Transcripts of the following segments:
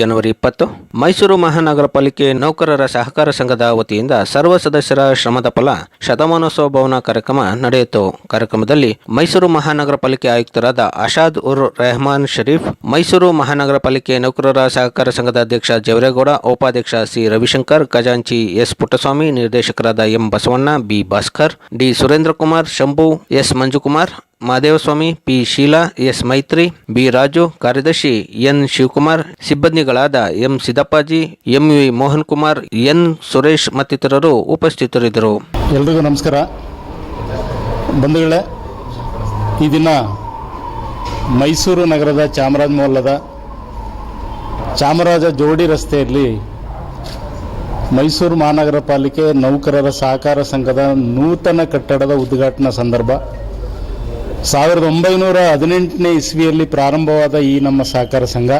ಜನವರಿ ಇಪ್ಪತ್ತು, ಮೈಸೂರು ಮಹಾನಗರ ಪಾಲಿಕೆ ನೌಕರರ ಸಹಕಾರ ಸಂಘದ ವತಿಯಿಂದ ಸರ್ವ ಸದಸ್ಯರ ಶ್ರಮದ ಫಲ ಶತಮಾನೋತ್ಸವ ಭವನ ಕಾರ್ಯಕ್ರಮ ನಡೆಯಿತು. ಕಾರ್ಯಕ್ರಮದಲ್ಲಿ ಮೈಸೂರು ಮಹಾನಗರ ಪಾಲಿಕೆ ಆಯುಕ್ತರಾದ ಅಶಾದ್ ಉರ್ ರೆಹಮಾನ್ ಶರೀಫ್, ಮೈಸೂರು ಮಹಾನಗರ ಪಾಲಿಕೆ ನೌಕರರ ಸಹಕಾರ ಸಂಘದ ಅಧ್ಯಕ್ಷ ಜವರೇಗೌಡ, ಉಪಾಧ್ಯಕ್ಷ ಸಿ ರವಿಶಂಕರ್, ಖಜಾಂಚಿ ಎಸ್ ಪುಟ್ಟಸ್ವಾಮಿ, ನಿರ್ದೇಶಕರಾದ M Basavanna, B Bhaskar, D Surendra Kumar, Shambhu S Manjukumar Mahadevaswamy P. Sheela, S. Maitri, B. Raju, ಕಾರ್ಯದರ್ಶಿ N. Shivakumar, ಸಿಬ್ಬಂದಿಗಳಾದ M. Siddappaji, M. V. Mohan Kumar N. Suresh ಮತ್ತಿತರರು ಉಪಸ್ಥಿತರಿದ್ದರು. ಎಲ್ರಿಗೂ ನಮಸ್ಕಾರ. ಬಂಧುಗಳೇ, ಈ ದಿನ ಮೈಸೂರು ನಗರದ ಚಾಮರಾಜ ಮೊಹಲ್ಲದ ಚಾಮರಾಜ ಜೋಡಿ ರಸ್ತೆಯಲ್ಲಿ ಮೈಸೂರು ಮಹಾನಗರ ಪಾಲಿಕೆ ನೌಕರರ ಸಹಕಾರ ಸಂಘದ ನೂತನ ಕಟ್ಟಡದ ಉದ್ಘಾಟನಾ ಸಂದರ್ಭ. ಸಾವಿರದ ಒಂಬೈನೂರ ಹದಿನೆಂಟನೇ ಇಸ್ವಿಯಲ್ಲಿ ಪ್ರಾರಂಭವಾದ ಈ ನಮ್ಮ ಸಹಕಾರ ಸಂಘ,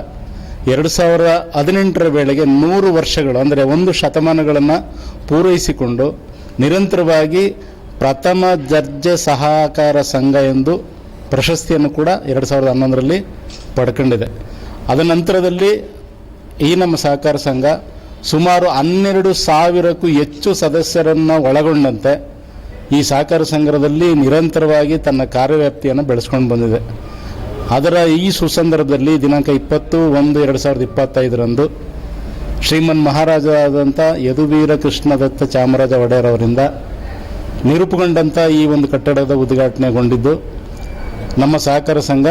ಎರಡು ಸಾವಿರದ ಹದಿನೆಂಟರ ವೇಳೆಗೆ ನೂರು ವರ್ಷಗಳು, ಅಂದರೆ ಒಂದು ಶತಮಾನಗಳನ್ನು ಪೂರೈಸಿಕೊಂಡು ನಿರಂತರವಾಗಿ ಪ್ರಥಮ ದರ್ಜೆ ಸಹಕಾರ ಸಂಘ ಎಂದು ಪ್ರಶಸ್ತಿಯನ್ನು ಕೂಡ ಎರಡು ಸಾವಿರದ ಹನ್ನೊಂದರಲ್ಲಿ ಪಡ್ಕೊಂಡಿದೆ. ಅದ ನಂತರದಲ್ಲಿ ಈ ನಮ್ಮ ಸಹಕಾರ ಸಂಘ ಸುಮಾರು ಹನ್ನೆರಡು ಸಾವಿರಕ್ಕೂ ಹೆಚ್ಚು ಸದಸ್ಯರನ್ನು ಒಳಗೊಂಡಂತೆ ಈ ಸಹಕಾರ ಸಂಘದಲ್ಲಿ ನಿರಂತರವಾಗಿ ತನ್ನ ಕಾರ್ಯವ್ಯಾಪ್ತಿಯನ್ನು ಬೆಳೆಸ್ಕೊಂಡು ಬಂದಿದೆ. ಅದರ ಈ ಸುಸಂದರ್ಭದಲ್ಲಿ ದಿನಾಂಕ ಇಪ್ಪತ್ತು ಒಂದು ಎರಡು ಸಾವಿರದ ಇಪ್ಪತ್ತೈದರಂದು ಶ್ರೀಮನ್ ಮಹಾರಾಜರಾದಂಥ ಯದುವೀರ ಕೃಷ್ಣದತ್ತ ಚಾಮರಾಜ ಒಡೆಯರ್ ಅವರಿಂದ ನಿರೂಪುಗೊಂಡಂಥ ಈ ಒಂದು ಕಟ್ಟಡದ ಉದ್ಘಾಟನೆಗೊಂಡಿದ್ದು, ನಮ್ಮ ಸಹಕಾರ ಸಂಘ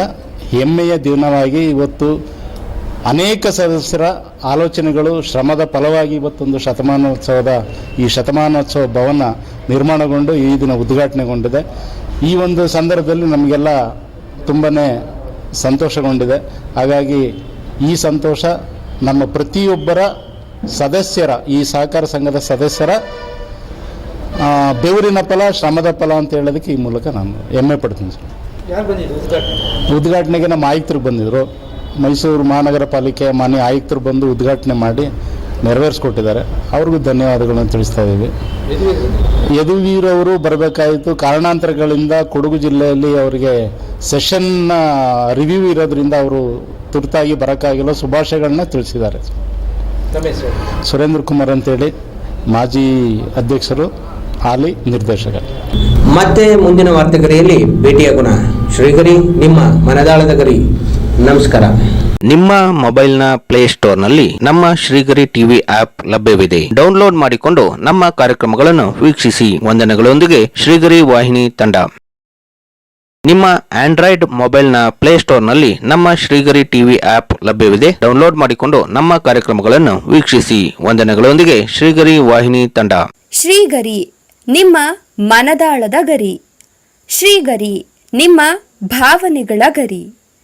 ಹೆಮ್ಮೆಯ ದಿನವಾಗಿ ಇವತ್ತು ಅನೇಕ ಸದಸ್ಯರ ಆಲೋಚನೆಗಳು ಶ್ರಮದ ಫಲವಾಗಿ ಇವತ್ತೊಂದು ಶತಮಾನೋತ್ಸವದ ಈ ಶತಮಾನೋತ್ಸವ ಭವನ ನಿರ್ಮಾಣಗೊಂಡು ಈ ದಿನ ಉದ್ಘಾಟನೆಗೊಂಡಿದೆ. ಈ ಒಂದು ಸಂದರ್ಭದಲ್ಲಿ ನಮಗೆಲ್ಲ ತುಂಬಾ ಸಂತೋಷಗೊಂಡಿದೆ. ಹಾಗಾಗಿ ಈ ಸಂತೋಷ ನಮ್ಮ ಪ್ರತಿಯೊಬ್ಬರ ಸದಸ್ಯರ ಈ ಸಹಕಾರ ಸಂಘದ ಸದಸ್ಯರ ಬೆವರಿನ ಫಲ ಶ್ರಮದ ಫಲ ಅಂತ ಹೇಳೋದಕ್ಕೆ ಈ ಮೂಲಕ ನಾನು ಹೆಮ್ಮೆ ಪಡ್ತೀನಿ. ಸರ್ ಉದ್ಘಾಟನೆಗೆ ನಮ್ಮ ಆಯುಕ್ತರು ಬಂದಿದ್ದರು. ಮೈಸೂರು ಮಹಾನಗರ ಪಾಲಿಕೆ ಮಾನ್ಯ ಆಯುಕ್ತರು ಬಂದು ಉದ್ಘಾಟನೆ ಮಾಡಿ ನೆರವೇರಿಸ್ಕೊಟ್ಟಿದ್ದಾರೆ. ಅವ್ರಿಗೂ ಧನ್ಯವಾದಗಳನ್ನು ತಿಳಿಸ್ತಾ ಇದ್ದೀವಿ. ಯದುವೀರ್ ಅವರು ಬರಬೇಕಾಯಿತು. ಕಾರಣಾಂತರಗಳಿಂದ ಕೊಡಗು ಜಿಲ್ಲೆಯಲ್ಲಿ ಅವರಿಗೆ ಸೆಷನ್ನ ರಿವ್ಯೂ ಇರೋದ್ರಿಂದ ಅವರು ತುರ್ತಾಗಿ ಬರೋಕ್ಕಾಗಿಲ್ಲ. ಶುಭಾಶಯಗಳನ್ನ ತಿಳಿಸಿದ್ದಾರೆ. ಸುರೇಂದ್ರ ಕುಮಾರ್ ಅಂತೇಳಿ ಮಾಜಿ ಅಧ್ಯಕ್ಷರು ಹಾಲಿ ನಿರ್ದೇಶಕ ಮತ್ತೆ ಮುಂದಿನ ವಾರ್ತೆಗರಿಯಲ್ಲಿ ಭೇಟಿಯಾಗೋಣ. ಶ್ರೀಗರಿ ನಿಮ್ಮ ಮನದಾಳದ ಗರಿ. ನಮಸ್ಕಾರ. ನಿಮ್ಮ ಮೊಬೈಲ್ನ ಪ್ಲೇಸ್ಟೋರ್ನಲ್ಲಿ ನಮ್ಮ ಶ್ರೀಗರಿ ಟಿವಿ ಆಪ್ ಲಭ್ಯವಿದೆ. ಡೌನ್ಲೋಡ್ ಮಾಡಿಕೊಂಡು ನಮ್ಮ ಕಾರ್ಯಕ್ರಮಗಳನ್ನು ವೀಕ್ಷಿಸಿ. ವಂದನೆಗಳೊಂದಿಗೆ ಶ್ರೀಗರಿ ವಾಹಿನಿ ತಂಡ. ನಿಮ್ಮ ಆಂಡ್ರಾಯ್ಡ್ ಮೊಬೈಲ್ನ ಪ್ಲೇಸ್ಟೋರ್ನಲ್ಲಿ ನಮ್ಮ ಶ್ರೀಗರಿ ಟಿವಿ ಆಪ್ ಲಭ್ಯವಿದೆ. ಡೌನ್ಲೋಡ್ ಮಾಡಿಕೊಂಡು ನಮ್ಮ ಕಾರ್ಯಕ್ರಮಗಳನ್ನು ವೀಕ್ಷಿಸಿ. ವಂದನೆಗಳೊಂದಿಗೆ ಶ್ರೀಗರಿ ವಾಹಿನಿ ತಂಡ. ಶ್ರೀಗರಿ ನಿಮ್ಮ ಮನದಾಳದ ಗರಿ. ಶ್ರೀಗರಿ ನಿಮ್ಮ ಭಾವನೆಗಳ ಗರಿ.